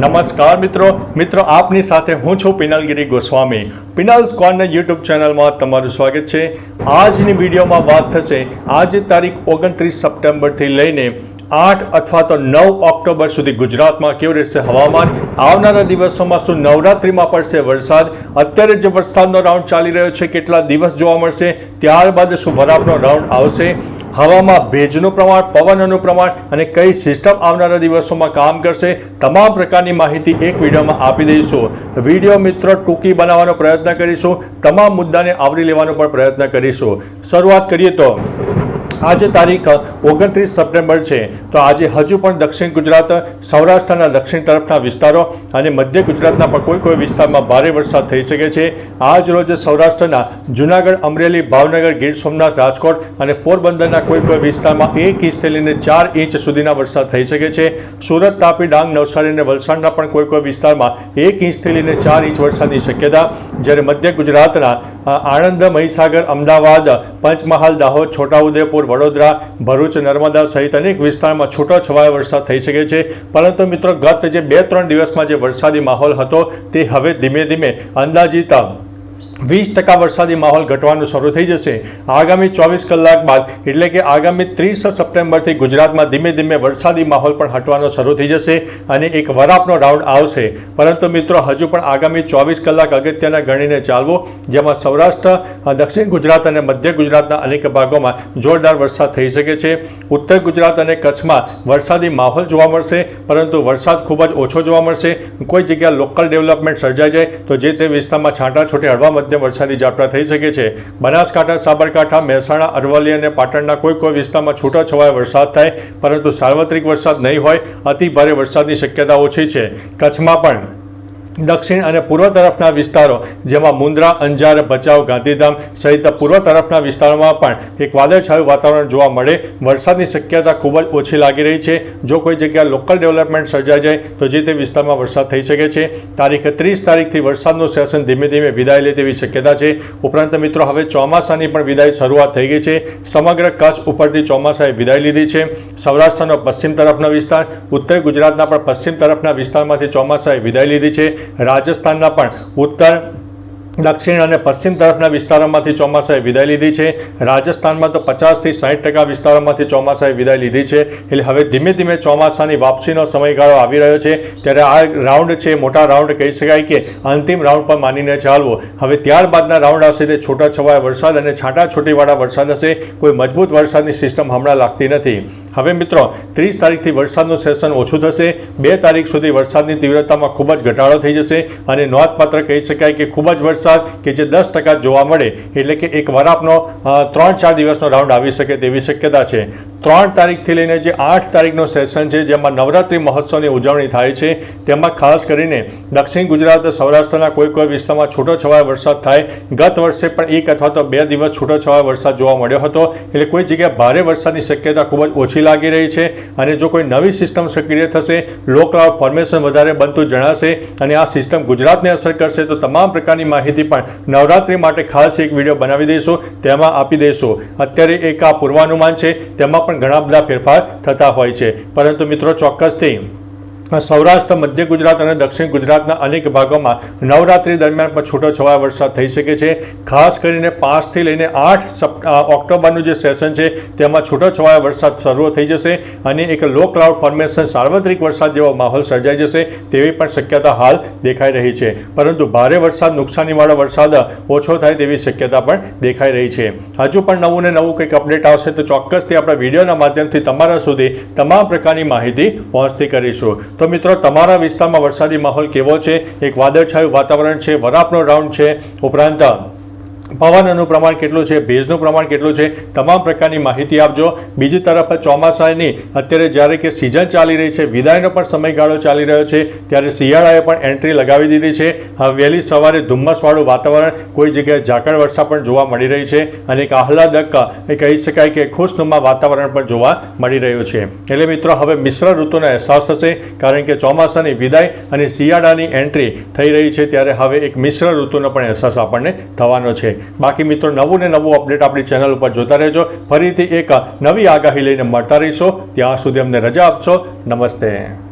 નમસ્કાર મિત્રો. મિત્રો, આપની સાથે હું છું પિનલગીરી ગોસ્વામી. પિનલ કોર્નર યુટ્યુબ ચેનલમાં તમારું સ્વાગત છે. આજની વિડીયોમાં વાત થશે આજે તારીખ ઓગણત્રીસ સપ્ટેમ્બરથી લઈને આઠ અથવા તો નવ ઓક્ટોબર સુધી ગુજરાતમાં કેવું રહેશે હવામાન? આવનારા દિવસોમાં શું નવરાત્રિમાં પડશે વરસાદ? અત્યારે જે વરસાદનો રાઉન્ડ ચાલી રહ્યો છે, કેટલા દિવસ જોવા મળશે? ત્યારબાદ શું વરાપનો રાઉન્ડ આવશે? હવામાં ભેજનું પ્રમાણ, પવનનું પ્રમાણ અને કઈ સિસ્ટમ આવનારા દિવસોમાં કામ કરશે? તમામ પ્રકારની માહિતી એક વિડીયોમાં આપી દઈશું. વીડિયો મિત્રો ટૂંકી બનાવવાનો પ્રયત્ન કરીશું. તમામ મુદ્દાને આવરી લેવાનો પણ પ્રયત્ન કરીશું. શરૂઆત કરીએ તો આજે તારીખ ઓગણત્રીસ સપ્ટેમ્બર છે. તો આજે હજુ પણ દક્ષિણ ગુજરાત, સૌરાષ્ટ્રના દક્ષિણ તરફના વિસ્તારો અને મધ્ય ગુજરાતના પણ કોઈ કોઈ વિસ્તારમાં ભારે વરસાદ થઈ શકે છે. આજ રોજ સૌરાષ્ટ્રના જૂનાગઢ, અમરેલી, ભાવનગર, ગીર સોમનાથ, રાજકોટ અને પોરબંદરના કોઈ કોઈ વિસ્તારમાં એક ઇંચથી લઈને ચાર ઇંચ સુધીના વરસાદ થઈ શકે છે. સુરત, તાપી, ડાંગ, નવસારી અને વલસાડના પણ કોઈ કોઈ વિસ્તારમાં એક ઇંચથી લઈને ચાર ઇંચ વરસાદની શક્યતા. જ્યારે મધ્ય ગુજરાતના આણંદ, મહીસાગર, અમદાવાદ, પંચમહાલ, દાહોદ, છોટાઉદેપુર વડોદરા, ભરૂચ, નર્મદા સહિત અનેક વિસ્તારમાં છૂટો છવાયો વરસાદ થઈ શકે છે. પરંતુ મિત્રો, ગત જે બે ત્રણ દિવસમાં જે વરસાદી માહોલ હતો, તે હવે ધીમે ધીમે અંદાજિત વીસ ટકા વરસાદી માહોલ ઘટવાનું શરૂ થઈ જશે. આગામી ચોવીસ કલાક બાદ, એટલે કે આગામી ત્રીસ સપ્ટેમ્બરથી ગુજરાતમાં ધીમે ધીમે વરસાદી માહોલ પણ હટવાનો શરૂ થઈ જશે અને એક વરાપનો રાઉન્ડ આવશે. પરંતુ મિત્રો, હજુ પણ આગામી ચોવીસ કલાક અગત્યના ગણીને ચાલવો, જેમાં સૌરાષ્ટ્ર દક્ષિણ ગુજરાત અને મધ્ય ગુજરાતના અનેક ભાગોમાં જોરદાર વરસાદ થઈ શકે છે. ઉત્તર ગુજરાત અને કચ્છમાં વરસાદી માહોલ જોવા મળશે, પરંતુ વરસાદ ખૂબ જ ઓછો જોવા મળશે. કોઈ જગ્યા લોકલ ડેવલપમેન્ટ સર્જાઈ જાય, તો જે તે વિસ્તારમાં છાંટા છોટે હળવા મધ્યમ વરસાદી ઝાપટા થઈ શકે છે. બનાસકાંઠા, સાબરકાંઠા, મહેસાણા, અરવલ્લી અને પાટણના કોઈ કોઈ વિસ્તારમાં છૂટો છવાયો વરસાદ થાય, પરંતુ સાર્વત્રિક વરસાદ નહીં હોય, અતિ ભારે વરસાદની શક્યતા ઓછી છે. કચ્છમાં પણ દક્ષિણ અને પૂર્વ તરફના વિસ્તારો, જેમાં મુન્દ્રા, અંજાર, ભચાઉ, ગાંધીધામ સહિત પૂર્વ તરફના વિસ્તારોમાં પણ એક વાદળછાયું વાતાવરણ જોવા મળે. વરસાદની શક્યતા ખૂબ જ ઓછી લાગી રહી છે. જો કોઈ જગ્યા લોકલ ડેવલપમેન્ટ સર્જાઈ જાય, તો જે તે વિસ્તારમાં વરસાદ થઈ શકે છે. તારીખ ત્રીસ તારીખથી વરસાદનું સેશન ધીમે ધીમે વિદાય લે તેવી શક્યતા છે. ઉપરાંત મિત્રો, હવે ચોમાસાની પણ વિદાય શરૂઆત થઈ ગઈ છે. સમગ્ર કચ્છ ઉપરથી ચોમાસાએ વિદાય લીધી છે. સૌરાષ્ટ્રનો પશ્ચિમ તરફનો વિસ્તાર, ઉત્તર ગુજરાતના પણ પશ્ચિમ તરફના વિસ્તારમાંથી ચોમાસાએ વિદાય લીધી છે. રાજસ્થાનના પણ ઉત્તર દક્ષિણ અને પશ્ચિમ તરફના વિસ્તારોમાંથી ચોમાસાએ વિદાય લીધી છે. રાજસ્થાનમાં તો પચાસથી સાઠ ટકા વિસ્તારોમાંથી ચોમાસાએ વિદાય લીધી છે. એટલે હવે ધીમે ધીમે ચોમાસાની વાપસીનો સમયગાળો આવી રહ્યો છે. ત્યારે આ રાઉન્ડ છે, મોટા રાઉન્ડ કહી શકાય કે અંતિમ રાઉન્ડ પર માનીને ચાલવો. હવે ત્યારબાદના રાઉન્ડ આવશે તે છૂટાછવાયા વરસાદ અને છાંટાછૂટીવાળા વરસાદ હશે. કોઈ મજબૂત વરસાદની સિસ્ટમ હમણાં લાગતી નથી. હવે મિત્રો, ત્રીસ તારીખથી વરસાદનું સેશન ઓછું થશે. બે તારીખ સુધી વરસાદની તીવ્રતામાં ખૂબ જ ઘટાડો થઈ જશે. અને નોંધપાત્ર કહી શકાય કે ખૂબ જ વરસાદ કે જે દસ ટકા જોવા મળે, એટલે કે એક વરાપનો ત્રણ ચાર દિવસનો રાઉન્ડ આવી શકે તેવી શક્યતા છે. ત્રણ તારીખથી લઈને જે આઠ તારીખનો સેશન છે, જેમાં નવરાત્રિ મહોત્સવની ઉજવણી થાય છે, તેમાં ખાસ કરીને દક્ષિણ ગુજરાત, સૌરાષ્ટ્રના કોઈ કોઈ વિસ્તારમાં છૂટો છવાયો વરસાદ થાય. ગત વર્ષે પણ એક અથવા તો બે દિવસ છૂટો છવાયો વરસાદ જોવા મળ્યો હતો, એટલે કોઈ જગ્યાએ ભારે વરસાદની શક્યતા ખૂબ જ ઓછી લાગી રહી છે અને જો કોઈ નવી સિસ્ટમ સક્રિય થશે લો ક્લાઉડ ફોર્મેશન વધારે બનતું જણાશે અને આ સિસ્ટમ ગુજરાતને અસર કરશે, તો તમામ પ્રકારની માહિતી પણ નવરાત્રિ માટે ખાસ એક વીડિયો બનાવી દઈશું, તેમાં આપી દઈશું. અત્યારે એક આ પૂર્વાનુમાન છે, તેમાં પણ ઘણા બધા ફેરફાર થતા હોય છે. પરંતુ મિત્રો, ચોક્કસથી, સૌરાષ્ટ્ર, મધ્ય ગુજરાત અને દક્ષિણ ગુજરાતના અનેક ભાગોમાં નવરાત્રી દરમિયાન પણ છૂટો છવાયો વરસાદ થઈ શકે છે. ખાસ કરીને પાંચથી લઈને આઠ ઓક્ટોબરનું જે સેશન છે, તેમાં છૂટો છવાયો વરસાદ શરૂ થઈ જશે અને એક લો ક્લાઉડ ફોર્મેશન સાર્વત્રિક વરસાદ જેવો માહોલ સર્જાઈ જશે તેવી પણ શક્યતા હાલ દેખાઈ રહી છે. પરંતુ ભારે વરસાદ, નુકસાનીવાળો વરસાદ ઓછો થાય તેવી શક્યતા પણ દેખાઈ રહી છે. હજુ પણ નવું ને નવું કંઈક અપડેટ આવશે તો ચોક્કસથી આપણા વિડીયોના માધ્યમથી તમારા સુધી તમામ પ્રકારની માહિતી પહોંચતી કરીશું. તો મિત્રો, તમારા વિસ્તારમાં વરસાદી માહોલ કેવો છે? એક વાદળછાયું વાતાવરણ છે, વરાપનો રાઉન્ડ છે. ઉપરાંત પવનનું પ્રમાણ કેટલું છે, ભેજનું પ્રમાણ કેટલું છે, તમામ પ્રકારની માહિતી આપજો. બીજી તરફ ચોમાસાની અત્યારે જ્યારે કે સિઝન ચાલી રહી છે, વિદાયનો પણ સમયગાળો ચાલી રહ્યો છે, ત્યારે શિયાળાએ પણ એન્ટ્રી લગાવી દીધી છે. વહેલી સવારે ધુમ્મસવાળું વાતાવરણ, કોઈ જગ્યાએ ઝાકળ વર્ષા પણ જોવા મળી રહી છે અને એક આહલાદક, એ કહી શકાય કે ખુશનુમા વાતાવરણ પણ જોવા મળી રહ્યું છે. એટલે મિત્રો, હવે મિશ્ર ઋતુનો અહેસાસ થશે, કારણ કે ચોમાસાની વિદાય અને શિયાળાની એન્ટ્રી થઈ રહી છે, ત્યારે હવે એક મિશ્ર ઋતુનો પણ અહેસાસ આપણને થવાનો છે. બાકી મિત્રો, નવું ને નવું અપડેટ આપણી ચેનલ ઉપર જોતા રહેજો. ફરીથી એક નવી આગાહી લઈને મળતા રહીશો. ત્યાં સુધી અમને રજા આપશો. નમસ્તે.